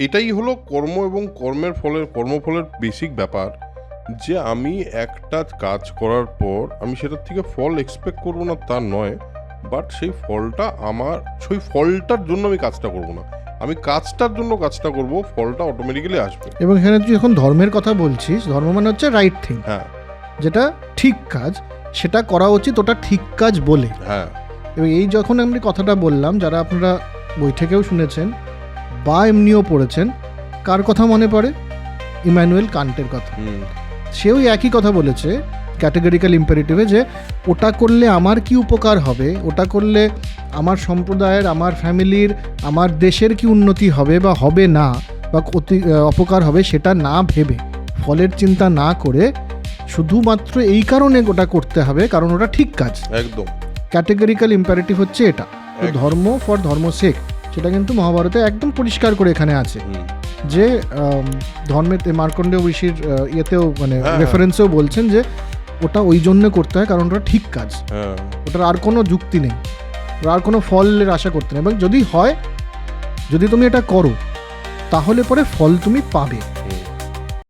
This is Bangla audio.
এটাই হলো কর্ম এবং কর্মের ফলের কর্মফলের বেসিক ব্যাপার যে আমি একটা কাজ করার পর আমি সেটার থেকে ফল এক্সপেক্ট করব না তা নয় বাট সেই ফলটা আমার সেই ফলটার জন্য আমি কাজটা করব না। আমি কাজটার জন্য কাজটা করব ফলটা অটোমেটিক্যালি আসবে। এবং এখানে তুই যখন ধর্মের কথা বলছিস ধর্ম মানে হচ্ছে রাইট থিং হ্যাঁ। যেটা ঠিক কাজ সেটা করা উচিত ওটা ঠিক কাজ বলে। হ্যাঁ। এবং এই যখন আমি কথাটা বললাম যারা আপনারা বই থেকেও শুনেছেন বা এমনিও পড়েছেন কার কথা মনে পড়ে? ইম্যানুয়েল কান্টের কথা। সেও একই কথা বলেছে ক্যাটাগরিক্যাল ইম্পারেটিভে যে ওটা করলে আমার কি উপকার হবে? ওটা করলে আমার সম্প্রদায়ের আমার ফ্যামিলির আমার দেশের কি উন্নতি হবে বা হবে না? বা অতি অপকার হবে সেটা না ভেবে ফলের চিন্তা না করে শুধুমাত্র এই কারণে ওটা করতে হবে কারণ ওটা ঠিক কাজ। একদম। ক্যাটাগরিক্যাল ইম্পারেটিভ হচ্ছে এটা। ধর্ম ফর ধর্ম শেখ সেটা কিন্তু মহাভারতে একদম পরিষ্কার করে এখানে আছে। যে ধর্মের মার্কণ্ডেয় ঋষির ইয়েতেও মানে হ্যাঁ, হ্যাঁ। রেফারেন্সেও বলছেন যে ওটা ওই জন্য করতে হয় কারণ ওটা ঠিক কাজ। হ্যাঁ। ওটার আর কোনো যুক্তি নেই। ওর আর কোনো ফলের আশা করতে নেই। এবং যদি হয় যদি তুমি এটা করো তাহলে পরে ফল তুমি পাবে।